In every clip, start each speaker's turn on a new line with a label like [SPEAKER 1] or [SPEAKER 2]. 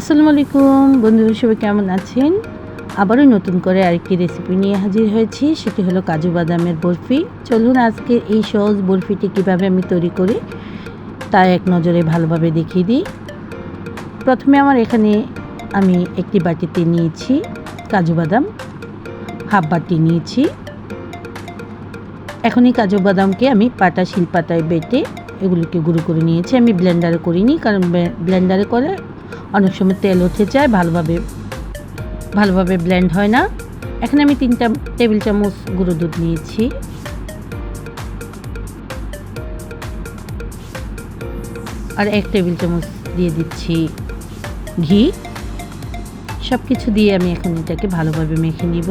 [SPEAKER 1] আসসালামু আলাইকুম। বন্ধুরা, সবাই কেমন আছেন? আবারও নতুন করে আরেকটি রেসিপি নিয়ে হাজির হয়েছি। সেটি হলো কাজু বাদামের বরফি। চলুন আজকে এই সহজ বরফিটি কীভাবে আমি তৈরি করি, তা এক নজরে ভালোভাবে দেখিয়ে দিই। প্রথমে আমার এখানে আমি একটি বাটিতে নিয়েছি কাজু বাদাম, হাফ বাটি নিয়েছি। এখন এই কাজু বাদামকে আমি পাটা, শিলপাটায় বেটে এগুলোকে গুঁড়ো করে নিয়েছি। আমি ব্লেন্ডারে করিনি, কারণ ব্লেন্ডারে করে অনেক সময় তেল উঠে যায়, ভালোভাবে ভালোভাবে ব্লেন্ড হয় না। এখানে আমি তিনটা টেবিল চামচ গুঁড়ো দুধ নিয়েছি। আর এক টেবিল চামচ দিয়ে দিচ্ছি ঘি। সব কিছু দিয়ে আমি এখন এটাকে ভালোভাবে মেখে নিব।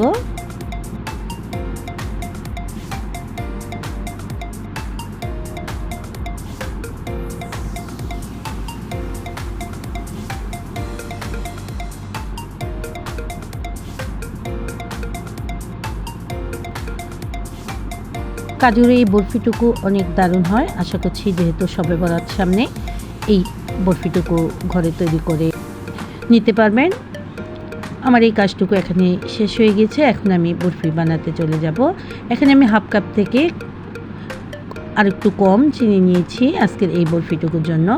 [SPEAKER 1] কাজুর এই বরফিটুকু অনেক দারুণ হয়। আশা করছি যেহেতু সবে বরাত সামনে এই বরফিটুকু ঘরে তৈরি করে নিতে পারবেন। আমার এই কাজটুকু এখানে শেষ হয়ে গেছে এখন আমি বরফি বানাতে চলে যাব। এখানে আমি হাফ কাপ থেকে আর একটু কম চিনি নিয়েছি আজকের এই বরফিটুকুর জন্য।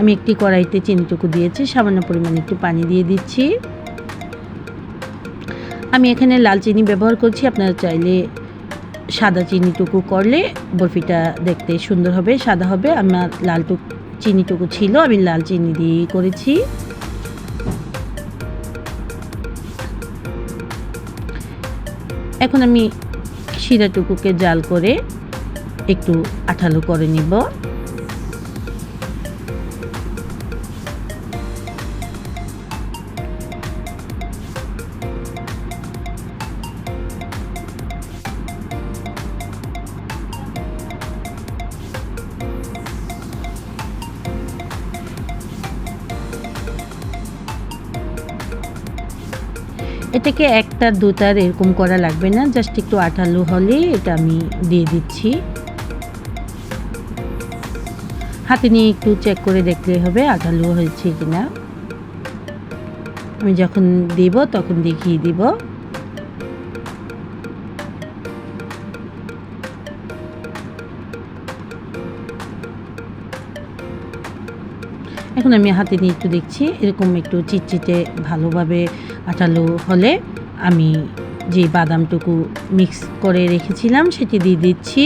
[SPEAKER 1] আমি একটি কড়াইতে চিনিটুকু দিয়েছি, সামান্য পরিমাণে একটু পানি দিয়ে দিচ্ছি। আমি এখানে লাল চিনি ব্যবহার করছি। আপনারা চাইলে সাদা চিনিটুকু করলে বরফিটা দেখতে সুন্দর হবে, সাদা হবে। আমার লালটুক চিনিটুকু ছিল, আমি লাল চিনি দিয়ে করেছি। এখন আমি শিরাটুকুকে জাল করে একটু আঠালো করে নিব। এটাকে একটা দুটার এরকম করা লাগবে না, জাস্ট একটু আঠালো হলে এটা আমি দিয়ে দিচ্ছি। হাতে নিয়ে একটু চেক করে দেখলে হবে আঠালো হয়েছে কিনা। আমি যখন দেব তখন দেখিয়ে দিব। এখন আমি হাতে নিয়ে একটু দেখছি, এরকম একটু চিটচিটে ভালোভাবে আটালো হলে আমি যে বাদামটুকু মিক্স করে রেখেছিলাম সেটি দিয়ে দিচ্ছি।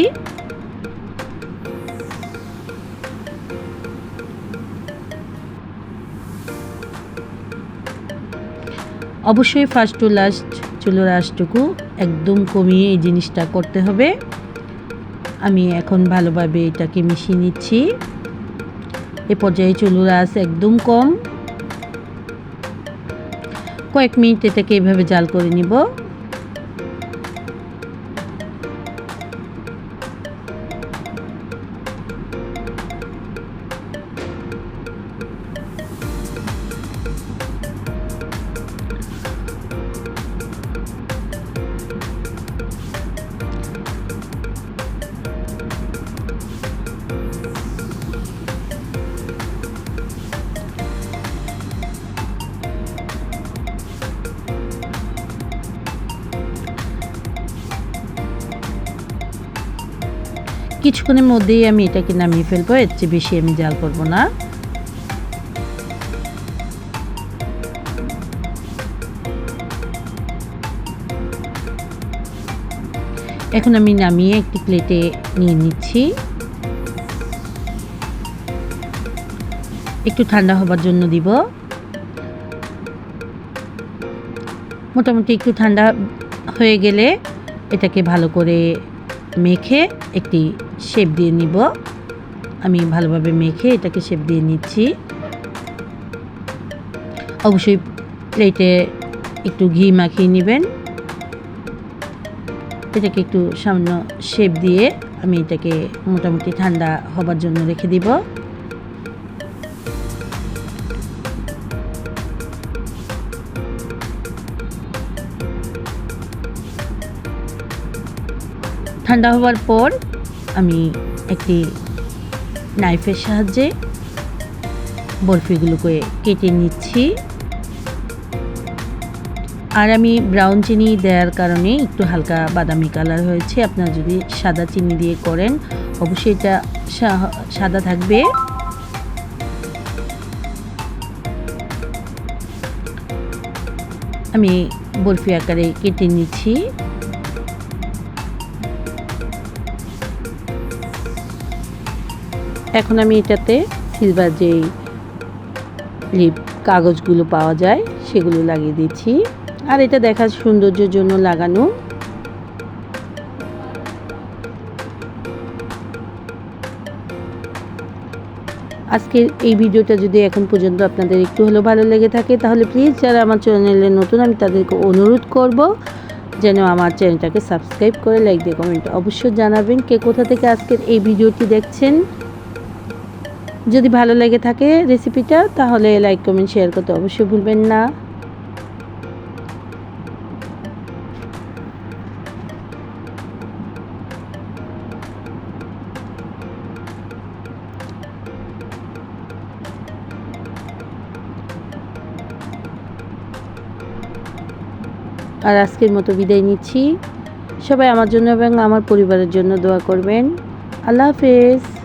[SPEAKER 1] অবশ্যই ফার্স্ট টু লাস্ট চুলোর আঁশটুকু একদম কমিয়ে এই জিনিসটা করতে হবে। আমি এখন ভালোভাবে এটাকে মিশিয়ে নিচ্ছি। এ পর্যায়ে চুলুরা আছে একদম কম। কয়েক মিনিট এটাকে এইভাবে জাল করে নিব। কিছুক্ষণের মধ্যেই আমি এটাকে নামিয়ে ফেলব, এর চেয়ে বেশি আমি জাল করব না। এখন আমি নামিয়ে একটি প্লেটে নিয়ে নিচ্ছি। একটু ঠান্ডা হবার জন্য দিব। মোটামুটি একটু ঠান্ডা হয়ে গেলে এটাকে ভালো করে মেখে একটি শেপ দিয়ে নিব। আমি ভালোভাবে মেখে এটাকে শেপ দিয়ে নিচ্ছি। অবশ্যই প্লেটে একটু ঘি মাখিয়ে নেবেন। এটাকে একটু সামান্য শেপ দিয়ে আমি এটাকে মোটামুটি ঠান্ডা হবার জন্য রেখে দিব। ঠান্ডা হওয়ার পর আমি একটি নাইফের সাহায্যে বরফিগুলোকে কেটে নিচ্ছি। আর আমি ব্রাউন চিনি দেওয়ার কারণে একটু হালকা বাদামি কালার হয়েছে। আপনারা যদি সাদা চিনি দিয়ে করেন, অবশ্যই এটা সাদা থাকবে। আমি বরফি আকারে কেটে নিচ্ছি। এখন আমি এটাতে সিলভার যেই লিপ কাগজগুলো পাওয়া যায়, সেগুলো লাগিয়ে দিচ্ছি। আর এটা দেখার সৌন্দর্যের জন্য লাগানো। আজকের এই ভিডিওটা যদি এখন পর্যন্ত আপনাদের একটু হলেও ভালো লেগে থাকে, তাহলে প্লিজ যারা আমার চ্যানেলে নতুন, আমি তাদেরকে অনুরোধ করব যেন আমার চ্যানেলটাকে সাবস্ক্রাইব করে লাইক দিয়ে কমেন্ট অবশ্যই জানাবেন। কে কোথা থেকে আজকের এই ভিডিওটি দেখছেন? যদি ভালো লেগে থাকে রেসিপিটা তাহলে লাইক কমেন্ট শেয়ার করতে অবশ্যই ভুলবেন না। আর আজকের মতো বিদায় নিচ্ছি। সবাই আমার জন্য এবং আমার পরিবারের জন্য দোয়া করবেন। আল্লাহ হাফেজ।